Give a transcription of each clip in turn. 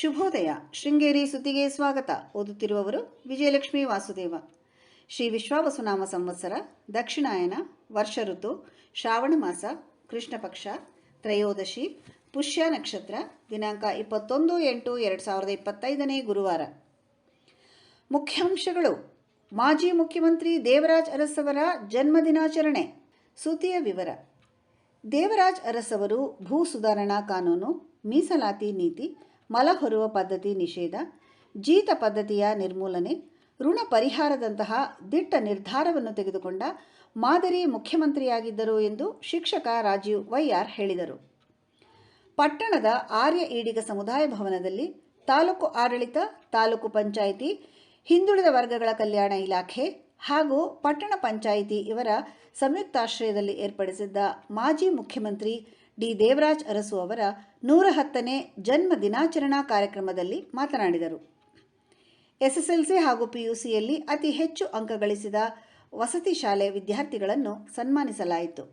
ಶುಭೋದಯ. ಶೃಂಗೇರಿ ಸುದ್ದಿಗೆ ಸ್ವಾಗತ. ಓದುತ್ತಿರುವವರು ವಿಜಯಲಕ್ಷ್ಮಿ ವಾಸುದೇವ. ಶ್ರೀ ವಿಶ್ವಾವಸುನಾಮ ಸಂವತ್ಸರ, ದಕ್ಷಿಣಾಯನ, ವರ್ಷ ಋತು, ಶ್ರಾವಣ ಮಾಸ, ಕೃಷ್ಣ ಪಕ್ಷ, ತ್ರಯೋದಶಿ, ಪುಷ್ಯ ನಕ್ಷತ್ರ, ದಿನಾಂಕ ಇಪ್ಪತ್ತೊಂದು ಎಂಟು ಎರಡು ಸಾವಿರದ ಇಪ್ಪತ್ತೈದನೇ ಗುರುವಾರ. ಮುಖ್ಯಾಂಶಗಳು. ಮಾಜಿ ಮುಖ್ಯಮಂತ್ರಿ ದೇವರಾಜ್ ಅರಸವರ ಜನ್ಮದಿನಾಚರಣೆ. ಸುದ್ದಿಯ ವಿವರ. ದೇವರಾಜ್ ಅರಸ್ ಅವರು ಭೂ ಸುಧಾರಣಾ ಕಾನೂನು, ಮೀಸಲಾತಿ ನೀತಿ ಮಲ ಹೊರುವ ಪದ್ಧತಿ ನಿಷೇಧ, ಜೀತ ಪದ್ಧತಿಯ ನಿರ್ಮೂಲನೆ, ಋಣ ಪರಿಹಾರದಂತಹ ದಿಟ್ಟ ನಿರ್ಧಾರವನ್ನು ತೆಗೆದುಕೊಂಡ ಮಾದರಿ ಮುಖ್ಯಮಂತ್ರಿಯಾಗಿದ್ದರು ಎಂದು ಶಿಕ್ಷಕ ರಾಜೀವ್ ವೈಆರ್ ಹೇಳಿದರು. ಪಟ್ಟಣದ ಆರ್ಯ ಈಡಿಗ ಸಮುದಾಯ ಭವನದಲ್ಲಿ ತಾಲೂಕು ಆಡಳಿತ, ತಾಲೂಕು ಪಂಚಾಯಿತಿ, ಹಿಂದುಳಿದ ವರ್ಗಗಳ ಕಲ್ಯಾಣ ಇಲಾಖೆ ಹಾಗೂ ಪಟ್ಟಣ ಪಂಚಾಯಿತಿ ಇವರ ಸಂಯುಕ್ತಾಶ್ರಯದಲ್ಲಿ ಏರ್ಪಡಿಸಿದ್ದ ಮಾಜಿ ಮುಖ್ಯಮಂತ್ರಿ ಡಿ ದೇವರಾಜ್ ಅರಸು ಅವರ ನೂರ ಹತ್ತನೇ ಜನ್ಮ ದಿನಾಚರಣಾ ಕಾರ್ಯಕ್ರಮದಲ್ಲಿ ಮಾತನಾಡಿದರು. ಎಸ್ಎಸ್ಎಲ್ಸಿ ಹಾಗೂ ಪಿಯುಸಿಯಲ್ಲಿ ಅತಿ ಹೆಚ್ಚು ಅಂಕ ಗಳಿಸಿದ ವಸತಿ ಶಾಲೆ ವಿದ್ಯಾರ್ಥಿಗಳನ್ನು ಸನ್ಮಾನಿಸಲಾಯಿತು.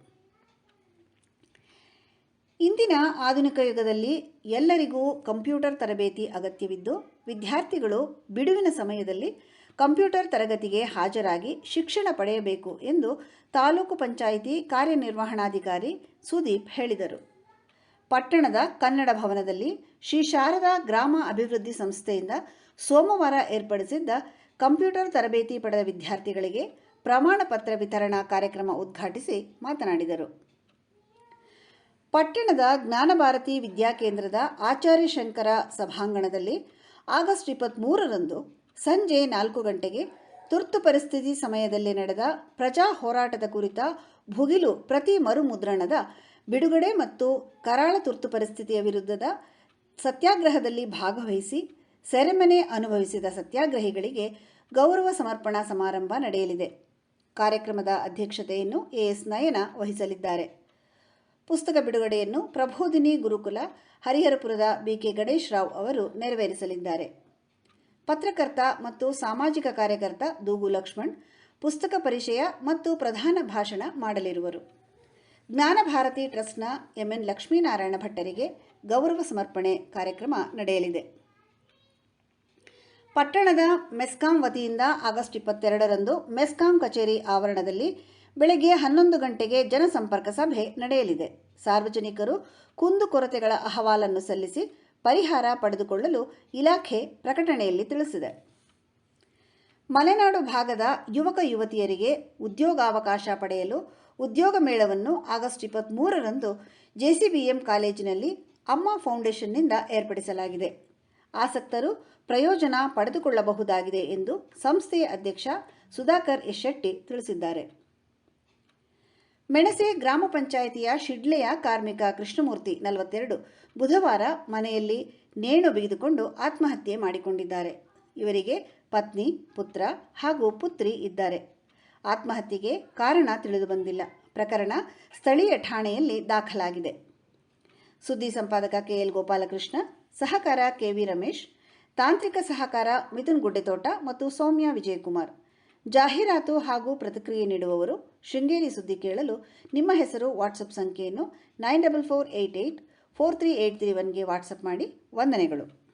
ಇಂದಿನ ಆಧುನಿಕ ಯುಗದಲ್ಲಿ ಎಲ್ಲರಿಗೂ ಕಂಪ್ಯೂಟರ್ ತರಬೇತಿ ಅಗತ್ಯವಿದ್ದು, ವಿದ್ಯಾರ್ಥಿಗಳು ಬಿಡುವಿನ ಸಮಯದಲ್ಲಿ ಕಂಪ್ಯೂಟರ್ ತರಗತಿಗೆ ಹಾಜರಾಗಿ ಶಿಕ್ಷಣ ಪಡೆಯಬೇಕು ಎಂದು ತಾಲೂಕು ಪಂಚಾಯಿತಿ ಕಾರ್ಯನಿರ್ವಹಣಾಧಿಕಾರಿ ಸುದೀಪ್ ಹೇಳಿದರು. ಪಟ್ಟಣದ ಕನ್ನಡ ಭವನದಲ್ಲಿ ಶ್ರೀ ಶಾರದಾ ಗ್ರಾಮ ಅಭಿವೃದ್ಧಿ ಸಂಸ್ಥೆಯಿಂದ ಸೋಮವಾರ ಏರ್ಪಡಿಸಿದ್ದ ಕಂಪ್ಯೂಟರ್ ತರಬೇತಿ ಪಡೆದ ವಿದ್ಯಾರ್ಥಿಗಳಿಗೆ ಪ್ರಮಾಣ ಪತ್ರ ವಿತರಣಾ ಕಾರ್ಯಕ್ರಮ ಉದ್ಘಾಟಿಸಿ ಮಾತನಾಡಿದರು. ಪಟ್ಟಣದ ಜ್ಞಾನಭಾರತಿ ವಿದ್ಯಾಕೇಂದ್ರದ ಆಚಾರ್ಯ ಶಂಕರ ಸಭಾಂಗಣದಲ್ಲಿ ಆಗಸ್ಟ್ ಇಪ್ಪತ್ತ್ಮೂರರಂದು ಸಂಜೆ ನಾಲ್ಕು ಗಂಟೆಗೆ ತುರ್ತು ಪರಿಸ್ಥಿತಿ ಸಮಯದಲ್ಲಿ ನಡೆದ ಪ್ರಜಾ ಹೋರಾಟದ ಕುರಿತ ಭುಗಿಲು ಪ್ರತಿ ಮರುಮುದ್ರಣದ, ಬಿಡುಗಡೆ ಮತ್ತು ಕರಾಳ ತುರ್ತು ಪರಿಸ್ಥಿತಿಯ ವಿರುದ್ಧದ ಸತ್ಯಾಗ್ರಹದಲ್ಲಿ ಭಾಗವಹಿಸಿ ಸೆರೆಮನೆ ಅನುಭವಿಸಿದ ಸತ್ಯಾಗ್ರಹಿಗಳಿಗೆ ಗೌರವ ಸಮರ್ಪಣಾ ಸಮಾರಂಭ ನಡೆಯಲಿದೆ. ಕಾರ್ಯಕ್ರಮದ ಅಧ್ಯಕ್ಷತೆಯನ್ನು ಎಎಸ್ ನಯನ ವಹಿಸಲಿದ್ದಾರೆ. ಪುಸ್ತಕ ಬಿಡುಗಡೆಯನ್ನು ಪ್ರಬೋಧಿನಿ ಗುರುಕುಲ, ಹರಿಹರಪುರದ ಬಿಕೆ ಗಣೇಶ್ ರಾವ್ ಅವರು ನೆರವೇರಿಸಲಿದ್ದಾರೆ. ಪತ್ರಕರ್ತ ಮತ್ತು ಸಾಮಾಜಿಕ ಕಾರ್ಯಕರ್ತ ದೂಗು ಲಕ್ಷ್ಮಣ್, ಪುಸ್ತಕ ಪರಿಚಯ ಮತ್ತು ಪ್ರಧಾನ ಭಾಷಣ ಮಾಡಲಿರುವರು. ಜ್ಞಾನ ಭಾರತಿ ಟ್ರಸ್ಟ್ನ ಎಂಎನ್ ಲಕ್ಷ್ಮೀನಾರಾಯಣ ಭಟ್ಟರಿಗೆ ಗೌರವ ಸಮರ್ಪಣೆ ಕಾರ್ಯಕ್ರಮ ನಡೆಯಲಿದೆ. ಪಟ್ಟಣದ ಮೆಸ್ಕಾಂ ವತಿಯಿಂದ ಆಗಸ್ಟ್ ಇಪ್ಪತ್ತೆರಡರಂದು ಮೆಸ್ಕಾಂ ಕಚೇರಿ ಆವರಣದಲ್ಲಿ ಬೆಳಗ್ಗೆ ಹನ್ನೊಂದು ಗಂಟೆಗೆ ಜನಸಂಪರ್ಕ ಸಭೆ ನಡೆಯಲಿದೆ. ಸಾರ್ವಜನಿಕರು ಕುಂದುಕೊರತೆಗಳ ಅಹವಾಲನ್ನು ಸಲ್ಲಿಸಿ ಪರಿಹಾರ ಪಡೆದುಕೊಳ್ಳಲು ಇಲಾಖೆ ಪ್ರಕಟಣೆಯಲ್ಲಿ ತಿಳಿಸಿದೆ. ಮಲೆನಾಡು ಭಾಗದ ಯುವಕ ಯುವತಿಯರಿಗೆ ಉದ್ಯೋಗಾವಕಾಶ ಪಡೆಯಲು ಉದ್ಯೋಗ ಮೇಳವನ್ನು ಆಗಸ್ಟ್ ಇಪ್ಪತ್ತ್ಮೂರರಂದು ಜೆಸಿಬಿಎಂ ಕಾಲೇಜಿನಲ್ಲಿ ಅಮ್ಮ ಫೌಂಡೇಶನ್ನಿಂದ ಏರ್ಪಡಿಸಲಾಗಿದೆ. ಆಸಕ್ತರು ಪ್ರಯೋಜನ ಪಡೆದುಕೊಳ್ಳಬಹುದಾಗಿದೆ ಎಂದು ಸಂಸ್ಥೆಯ ಅಧ್ಯಕ್ಷ ಸುಧಾಕರ್ ಎಸ್ ಶೆಟ್ಟಿ ತಿಳಿಸಿದ್ದಾರೆ. ಮೆಣಸೆ ಗ್ರಾಮ ಪಂಚಾಯಿತಿಯ ಶಿಡ್ಲೆಯ ಕಾರ್ಮಿಕ ಕೃಷ್ಣಮೂರ್ತಿ ನಲವತ್ತೆರಡು ಬುಧವಾರ ಮನೆಯಲ್ಲಿ ನೇಣು ಬಿಗಿದುಕೊಂಡು ಆತ್ಮಹತ್ಯೆ ಮಾಡಿಕೊಂಡಿದ್ದಾರೆ. ಇವರಿಗೆ ಪತ್ನಿ, ಪುತ್ರ ಹಾಗೂ ಪುತ್ರಿ ಇದ್ದಾರೆ. ಆತ್ಮಹತ್ಯೆಗೆ ಕಾರಣ ತಿಳಿದು ಬಂದಿಲ್ಲ. ಪ್ರಕರಣ ಸ್ಥಳೀಯ ಠಾಣೆಯಲ್ಲಿ ದಾಖಲಾಗಿದೆ. ಸುದ್ದಿ ಸಂಪಾದಕ ಕೆಎಲ್ ಗೋಪಾಲಕೃಷ್ಣ, ಸಹಕಾರ ಕೆವಿ ರಮೇಶ್, ತಾಂತ್ರಿಕ ಸಹಕಾರ ಮಿಥುನ್ ಗುಡ್ಡೆತೋಟ ಮತ್ತು ಸೌಮ್ಯ ವಿಜಯಕುಮಾರ್. ಜಾಹೀರಾತು ಹಾಗೂ ಪ್ರತಿಕ್ರಿಯೆ ನೀಡುವವರು ಶೃಂಗೇರಿ ಸುದ್ದಿ ಕೇಳಲು ನಿಮ್ಮ ಹೆಸರು, ವಾಟ್ಸಪ್ ಸಂಖ್ಯೆಯನ್ನು nine double four eight eight four three eight three ಒನ್ಗೆ WhatsApp ಮಾಡಿ, ವಂದನೆಗಳು.